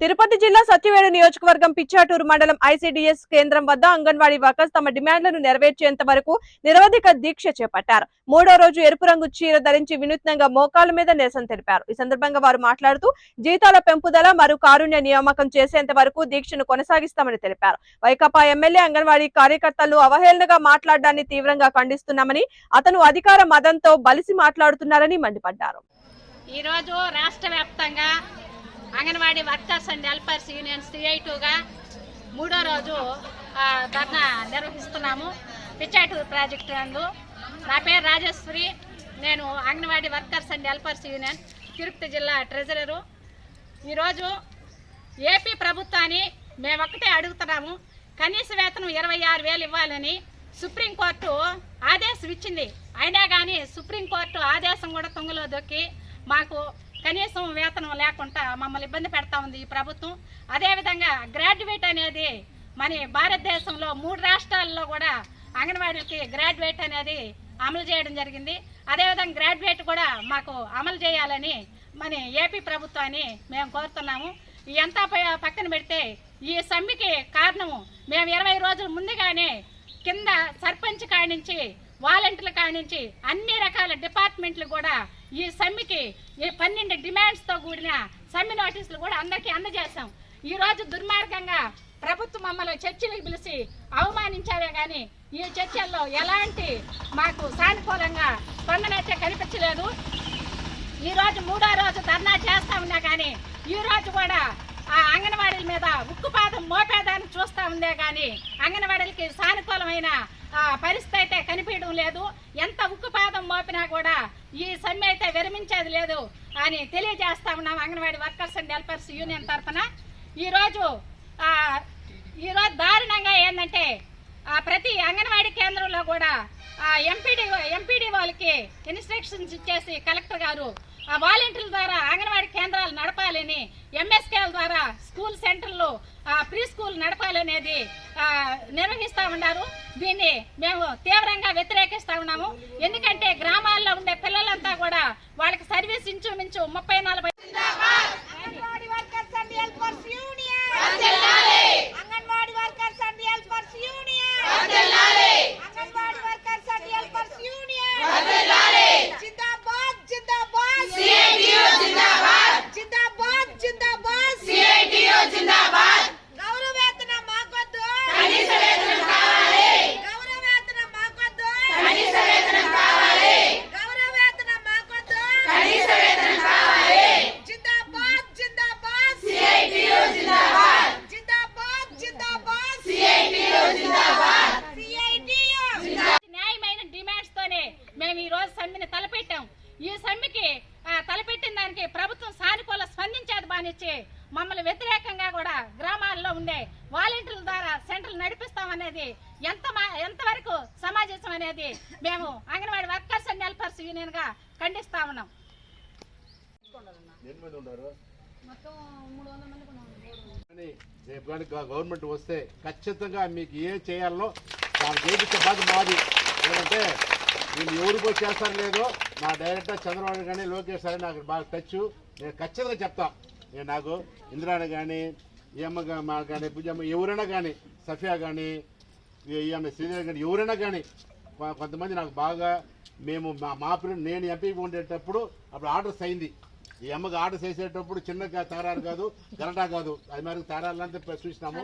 తిరుపతి జిల్లా సత్యవేడు నియోజకవర్గం పిచ్చాటూరు మండలం ఐసీడీఎస్ కేంద్రం వద్ద అంగన్వాడీ వర్కర్స్ తమ డిమాండ్లను నెరవేర్చేంత వరకు నిరవధిక దీక్ష చేపట్టారు. మూడో రోజు ఎరుపు రంగు చీర ధరించి వినూత్నంగా మోకాల మీద నిరసన తెలిపారు. ఈ సందర్భంగా వారు మాట్లాడుతూ జీతాల పెంపుదల మరియు కారుణ్య నియామకం చేసేంత వరకు దీక్షను కొనసాగిస్తామని తెలిపారు. వైకాపా ఎమ్మెల్యే అంగన్వాడీ కార్యకర్తలు అవహేళనగా మాట్లాడడాన్ని తీవ్రంగా ఖండిస్తున్నామని అతను అధికార మదంతో బలిసి మాట్లాడుతున్నారని మండిపడ్డారు. ఈరోజు రాష్ట్ర వ్యాప్తంగా Anganwadi workers and helpers union సిఐటుగా మూడో రోజు ధర్నా నిర్వహిస్తున్నాము. పిచ్చాటూరు ప్రాజెక్టు నందు. నా పేరు రాజేశ్వరి నేను Anganwadi workers and helpers union Tirupati జిల్లా ట్రెజరరు. ఈరోజు ఏపీ ప్రభుత్వాన్ని మేము ఒక్కటే అడుగుతున్నాము. కనీస వేతనం ఇరవై ఆరు వేలు ఇవ్వాలని సుప్రీంకోర్టు ఆదేశం ఇచ్చింది. అయినా కానీ సుప్రీంకోర్టు ఆదేశం కూడా తొంగలో దొక్కి మాకు కనీసం వేతనం లేకుండా మమ్మల్ని ఇబ్బంది పెడతా ఉంది ఈ ప్రభుత్వం. అదేవిధంగా గ్రాడ్యుయేట్ అనేది మన భారతదేశంలో మూడు రాష్ట్రాల్లో కూడా అంగన్వాడీలకి గ్రాడ్యుయేట్ అనేది అమలు చేయడం జరిగింది. అదేవిధంగా గ్రాడ్యుయేట్ కూడా మాకు అమలు చేయాలని మన ఏపీ ప్రభుత్వాన్ని మేము కోరుతున్నాము. ఇదంతా పక్కన పెడితే ఈ సమ్మెకి కారణము మేము ఇరవై రోజుల ముందుగానే కింద సర్పంచ్ కానించి వాలంటీర్ల నుంచి అన్ని రకాల డిపార్ట్మెంట్లు కూడా ఈ సమ్మెకి ఈ పన్నెండు డిమాండ్స్తో కూడిన సమ్మె నోటీసులు కూడా అందరికీ అందజేశాం. ఈ రోజు దుర్మార్గంగా ప్రభుత్వం మమ్మల్ని చర్చలకు పిలిచి అవమానించారే కానీ ఈ చర్చల్లో ఎలాంటి మాకు సానుకూలంగా స్పందనైతే కనిపించలేదు. ఈ రోజు మూడో రోజు ధర్నా చేస్తా ఉన్నా కానీ ఈ రోజు కూడా ఆ అంగన్వాడీల మీద ఉక్కుపాదం మోపేదాన్ని ఉందే కానీ అంగన్వాడీలకి సానుకూలమైన ఆ, పరిస్థితి అయితే కనిపించడం లేదు. ఎంత ఉక్కుపాదం మోపినా కూడా ఈ సమ్మె అయితే విరమించేది లేదు అని తెలియజేస్తా ఉన్నాం Anganwadi workers and helpers union తరఫున. ఈరోజు ఈరోజు దారుణంగా ఏంటంటే ప్రతి అంగన్వాడీ కేంద్రంలో కూడా ఎంపీడీ ఎంపీడీ వాళ్ళకి ఇన్స్ట్రక్షన్స్ ఇచ్చేసి కలెక్టర్ గారు ఆ వాలంటీర్ల ద్వారా అంగన్వాడీ కేంద్రాలు నడపాలని ఎంఎస్కేల ద్వారా స్కూల్ సెంటర్లు ప్రీ స్కూల్ నడపాలనేది ఆ, నిర్వహిస్తా ఉన్నారు. దీన్ని మేము తీవ్రంగా వ్యతిరేకిస్తా ఉన్నాము. ఎందుకంటే గ్రామాల్లో ఉండే పిల్లలంతా కూడా వాళ్ళకి సర్వీస్ ఇంచుమించు ముప్పై నలభై Anganwadi workers and helpers union Anganwadi workers and helpers union Anganwadi workers and helpers union జిందాబాద్ జిందాబాద్ సిఐటియు జిందాబాద్ జిందాబాద్ జిందాబాద్ సిఐటియు జిందాబాద్ గౌరవ వేతనం మాకొద్దు కనీస వేతనం కావాలి గౌరవ వేతనం మాకొద్దు కనీస వేతనం కావాలి గౌరవ వేతనం మాకొద్దు కనీస వేతనం కావాలి జిందాబాద్ జిందాబాద్ సిఐటియు జిందాబాద్ జిందాబాద్ జిందాబాద్ సిఐటియు జిందాబాద్ సిఐటియు న్యాయమైన డిమాండ్స్ తోనే మేము ఈ రోజు సమ్మెని తలపెట్టాం ఈ సమ్మెకి ఆ, తలపెట్టిన దానికి ప్రభుత్వం సానుకూల స్పందించేది బానిచ్చి వ్యతిరేకంగా కూడా గ్రామాల్లో ఉండే వాలంటీర్ల ద్వారా సెంటర్లు నడిపిస్తామనేది ఎంత మా- ఎంతవరకు సమాజం అనేది మేము అంగన్వాడీ వర్కర్స్ అండ్ హెల్పర్స్ యూనియన్గా ఖండిస్తా ఉన్నాం. గవర్నమెంట్ వస్తే ఖచ్చితంగా మీకు ఏ చేయాలో దాన్ని చేయించే బాధ్యత మాది. ఎందుకంటే వీళ్ళు ఎవరికి వచ్చి చేస్తారు లేదో మా డైరెక్టర్ చంద్రబాబు కానీ లోకేష్ సార్ నాకు బాగా టచ్. నేను ఖచ్చితంగా చెప్తా. నేను నాకు ఇందిరాని కానీ ఈఎమ్మ గా- మా కానీ పూజమ్మ ఎవరైనా కానీ సఫియా కానీ ఈఎమ్మ శ్రీదేవి కానీ ఎవరైనా కానీ కొంతమంది నాకు బాగా మేము మా మా పిల్లలు నేను ఎంపీ ఉండేటప్పుడు అప్పుడు ఆర్డర్స్ అయింది ఈ అమ్మకి ఆర్డర్ చేసేటప్పుడు చిన్న తారాలు కాదు గరటా కాదు. అది మరి తారాలంతా చూసినాము.